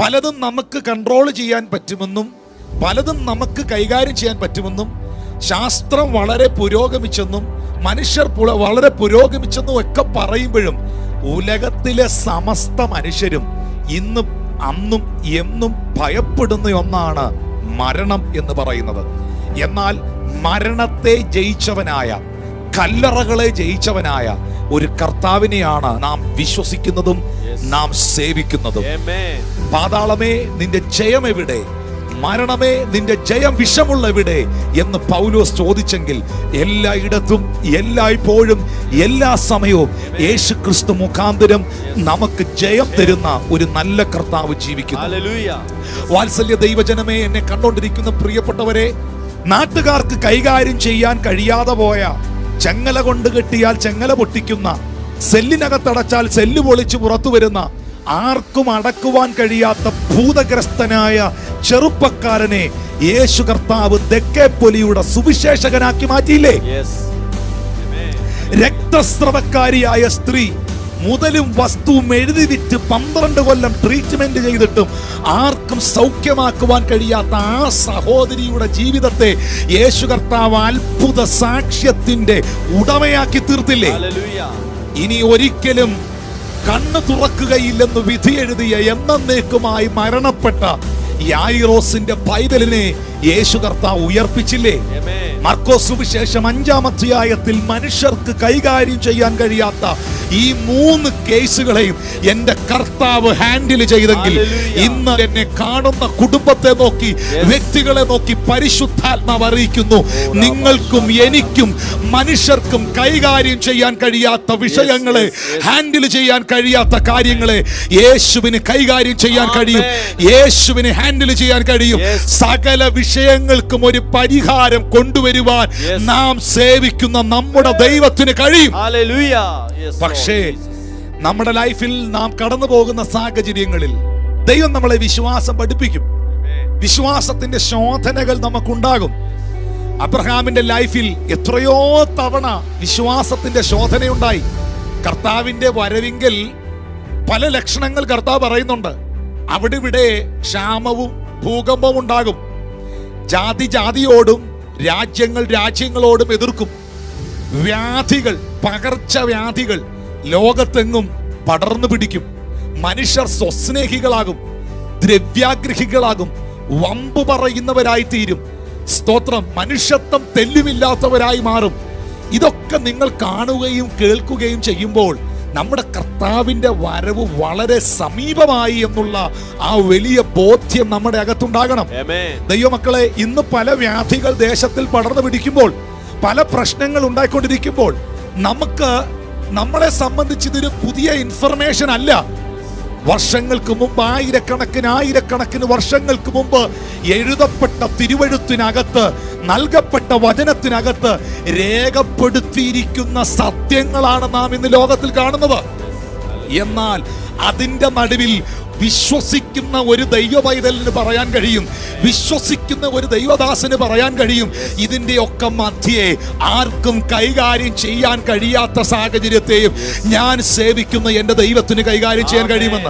പലതും നമുക്ക് കൺട്രോൾ ചെയ്യാൻ പറ്റുമെന്നും പലതും നമുക്ക് കൈകാര്യം ചെയ്യാൻ പറ്റുമെന്നും ശാസ്ത്രം വളരെ പുരോഗമിച്ചെന്നും മനുഷ്യർ വളരെ പുരോഗമിച്ചെന്നും ഒക്കെ പറയുമ്പോഴും ഉലകത്തിലെ സമസ്ത മനുഷ്യരും ഇന്നും അന്നും എന്നും ഭയപ്പെടുന്ന ഒന്നാണ് മരണം എന്ന് പറയുന്നത്. എന്നാൽ മരണത്തെ ജയിച്ചവനായ കല്ലറകളെ ജയിച്ചവനായ ഒരു കർത്താവിനെയാണ് നാം വിശ്വസിക്കുന്നതും നാം സേവിക്കുന്നതും. പാതാളമേ നിന്റെ ജയം എവിടെ? മരണമേ നിന്റെ ജയം വിഷമുള്ള എവിടെ എന്ന് പൗലോസ് ചോദിച്ചെങ്കിൽ എല്ലായിടത്തും എല്ലായ്പ്പോഴും എല്ലാ സമയവും യേശു ക്രിസ്തു മുഖാന്തരം നമുക്ക് ജയം തരുന്ന ഒരു നല്ല കർത്താവ് ജീവിക്കുന്നു. വാത്സല്യ ദൈവജനമേ എന്നെ കണ്ടോണ്ടിരിക്കുന്ന പ്രിയപ്പെട്ടവരെ നാട്ടുകാർക്ക് കൈകാര്യം ചെയ്യാൻ കഴിയാതെ പോയ ചെങ്ങല കൊണ്ട് കെട്ടിയാൽ ചെങ്ങല പൊട്ടിക്കുന്ന സെല്ലിനകത്തടച്ചാൽ സെല്ല് പൊളിച്ച് പുറത്തു വരുന്ന ആർക്കും അടക്കുവാൻ കഴിയാത്ത ഭൂതഗ്രസ്തനായ ചെറുപ്പക്കാരനെ യേശു കർത്താവ് തെക്കേപ്പൊലിയുടെ സുവിശേഷകനാക്കി മാറ്റിയില്ലേ. രക്തസ്രവക്കാരിയായ സ്ത്രീ മുതലും വസ്തുവും എഴുതി വിറ്റ് പന്ത്രണ്ട് കൊല്ലം ട്രീറ്റ്മെന്റ് ചെയ്തിട്ടും ആർക്കും സൗഖ്യമാക്കുവാൻ കഴിയാത്ത ആ സഹോദരിയുടെ ജീവിതത്തെ യേശു കർത്താവ് അത്ഭുത സാക്ഷ്യത്തിന്റെ ഉടമയാക്കി തീർത്തില്ലേ. ഇനി ഒരിക്കലും കണ്ണ് തുറക്കുകയില്ലെന്ന് വിധി എഴുതിയ എന്നേക്കുമായി മരണപ്പെട്ട യായിറോസിന്റെ പൈതലിനെ യേശു കർത്താവ് ഉയർപ്പിച്ചില്ലേ? മർക്കോസ് സുവിശേഷം അഞ്ചാം അധ്യായത്തിൽ മനുഷ്യർക്ക് കൈകാര്യം ചെയ്യാൻ കഴിയാത്ത ഈ മൂന്ന് കേസുകളെയും എന്റെ കർത്താവ് ഹാൻഡിൽ ചെയ്തെങ്കിൽ. ഇന്ന് എന്നെ കാണുന്ന കുടുംബത്തെ നോക്കി വ്യക്തികളെ നോക്കി പരിശുദ്ധാത്മാവ് അറിയിക്കുന്നു നിങ്ങൾക്കും എനിക്കും മനുഷ്യർക്കും കൈകാര്യം ചെയ്യാൻ കഴിയാത്ത വിഷയങ്ങളെ. ഹാൻഡിൽ ചെയ്യാൻ കഴിയാത്ത കാര്യങ്ങളെ യേശുവിന് കൈകാര്യം ചെയ്യാൻ കഴിയും. യേശുവിന് ഹാൻഡിൽ ചെയ്യാൻ കഴിയും. സകല വിഷയങ്ങൾക്കും ഒരു പരിഹാരം കൊണ്ടുവരുവാൻ Yes. നാം സേവിക്കുന്ന നമ്മുടെ ദൈവത്തിന് കഴിയും. പക്ഷേ നമ്മുടെ ലൈഫിൽ നാം കടന്നു പോകുന്ന സാഹചര്യങ്ങളിൽ ദൈവം നമ്മളെ വിശ്വാസം പഠിപ്പിക്കും. വിശ്വാസത്തിന്റെ ശോധനകൾ നമുക്കുണ്ടാകും. അബ്രഹാമിന്റെ ലൈഫിൽ എത്രയോ തവണ വിശ്വാസത്തിന്റെ ശോധനയുണ്ടായി. കർത്താവിന്റെ വരവിങ്കൽ പല ലക്ഷണങ്ങൾ കർത്താവ് പറയുന്നുണ്ട്. അവിടെ ഇവിടെ ക്ഷാമവും ഭൂകമ്പവും ഉണ്ടാകും. ജാതി ജാതിയോടും രാജ്യങ്ങൾ രാജ്യങ്ങളോടും എതിർക്കും. വ്യാധികൾ പകർച്ചവ്യാധികൾ ലോകത്തെങ്ങും പടർന്നു പിടിക്കും. മനുഷ്യർ സ്വസ്നേഹികളാകും ദ്രവ്യാഗ്രഹികളാകും വമ്പു പറയുന്നവരായി തീരും സ്തോത്രം മനുഷ്യത്വം തെല്ലുമില്ലാത്തവരായി മാറും. ഇതൊക്കെ നിങ്ങൾ കാണുകയും കേൾക്കുകയും ചെയ്യുമ്പോൾ നമ്മുടെ കർത്താവിന്റെ വരവ് വളരെ സമീപമായി എന്നുള്ള ആ വലിയ ബോധ്യം നമ്മുടെ അകത്തുണ്ടാകണം. ദൈവമക്കളെ ഇന്ന് പല വ്യാധികൾ ദേശത്തിൽ പടർന്നു പിടിക്കുമ്പോൾ പല പ്രശ്നങ്ങൾ ഉണ്ടായിക്കൊണ്ടിരിക്കുമ്പോൾ നമുക്ക് നമ്മളെ സംബന്ധിച്ചിതൊരു പുതിയ ഇൻഫർമേഷൻ അല്ല വർഷങ്ങൾക്ക് മുമ്പ് ആയിരക്കണക്കിന് ആയിരക്കണക്കിന് വർഷങ്ങൾക്ക് മുമ്പ് എഴുതപ്പെട്ട തിരുവഴുത്തിനകത്ത് നൽകപ്പെട്ട വചനത്തിനകത്ത് രേഖപ്പെടുത്തിയിരിക്കുന്ന സത്യങ്ങളാണ് നാം ഇന്ന് ലോകത്തിൽ കാണുന്നത്. എന്നാൽ അതിന്റെ നടുവിൽ വിശ്വസിക്കുന്ന ഒരു ദൈവ പൈതലിന് പറയാൻ കഴിയും. വിശ്വസിക്കുന്ന ഒരു ദൈവദാസന് പറയാൻ കഴിയും. ഇതിന്റെ ഒക്കെ മധ്യേ ആർക്കും കൈകാര്യം ചെയ്യാൻ കഴിയാത്ത സാഹചര്യത്തെയും ഞാൻ സേവിക്കുന്ന എന്റെ ദൈവത്തിന് കൈകാര്യം ചെയ്യാൻ കഴിയുമെന്ന്.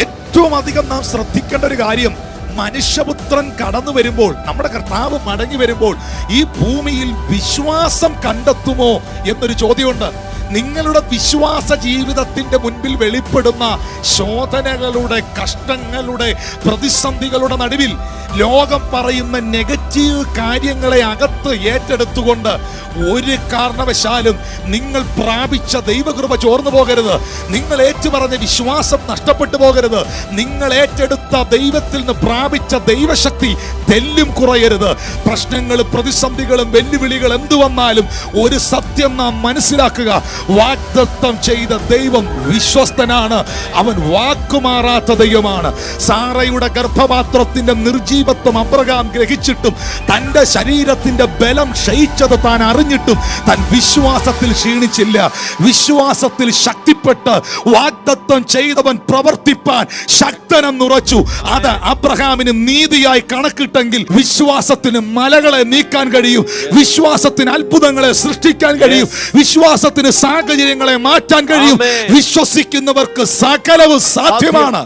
ഏറ്റവും അധികം നാം ശ്രദ്ധിക്കേണ്ട ഒരു കാര്യം മനുഷ്യപുത്രൻ കടന്നു വരുമ്പോൾ നമ്മുടെ കർത്താവ് മടങ്ങി വരുമ്പോൾ ഈ ഭൂമിയിൽ വിശ്വാസം കണ്ടെത്തുമോ എന്നൊരു ചോദ്യമുണ്ട്. നിങ്ങളുടെ വിശ്വാസ ജീവിതത്തിന്റെ മുൻപിൽ വെളിപ്പെടുന്ന ശോധനകളുടെ കഷ്ടങ്ങളുടെ പ്രതിസന്ധികളുടെ നടുവിൽ ലോകം പറയുന്ന നെഗറ്റീവ് കാര്യങ്ങളെ അകത്ത് ഏറ്റെടുത്തുകൊണ്ട് ഒരു കാരണവശാലും നിങ്ങൾ പ്രാപിച്ച ദൈവകൃപ ചോർന്നു പോകരുത്. നിങ്ങൾ ഏറ്റുപറഞ്ഞ വിശ്വാസം നഷ്ടപ്പെട്ടു പോകരുത്. നിങ്ങൾ ഏറ്റെടുത്ത ദൈവത്തിൽ നിന്ന് പ്രാപിച്ച ദൈവശക്തി തെല്ലും കുറയരുത്. പ്രശ്നങ്ങളും പ്രതിസന്ധികളും വെല്ലുവിളികൾ എന്തു വന്നാലും ഒരു സത്യം നാം മനസ്സിലാക്കുക. വാഗ്ദത്തം ചെയ്ത ദൈവം വിശ്വസ്തനാണ്. അവൻ വാക്കുമാറാത്ത ദൈവമാണ്. സാറയുടെ ഗർഭപാത്രത്തിന്റെ നിർജീവത്വം അബ്രഹാം ഗ്രഹിച്ചിട്ടും തന്റെ ശരീരത്തിന്റെ ബലം ക്ഷയിച്ചത് താൻ അറിഞ്ഞിട്ടും താൻ വിശ്വാസത്തിൽ ക്ഷീണിച്ചില്ല. വിശ്വാസത്തിൽ ശക്തിപ്പെട്ട് വാഗ്ദത്തം ചെയ്തവൻ പ്രവർത്തിപ്പാൻ ശക്തനെന്നുറച്ചു. അത് അബ്രഹാമിന് നീതിയായി കണക്കിട്ടെങ്കിൽ വിശ്വാസത്തിന് മലകളെ നീക്കാൻ കഴിയും. വിശ്വാസത്തിന് അത്ഭുതങ്ങളെ സൃഷ്ടിക്കാൻ കഴിയും. വിശ്വാസത്തിന് സാഹചര്യങ്ങളെ മാറ്റാൻ കഴിയും. വിശ്വസിക്കുന്നവർക്ക് സകലവും സാധ്യമാണ്.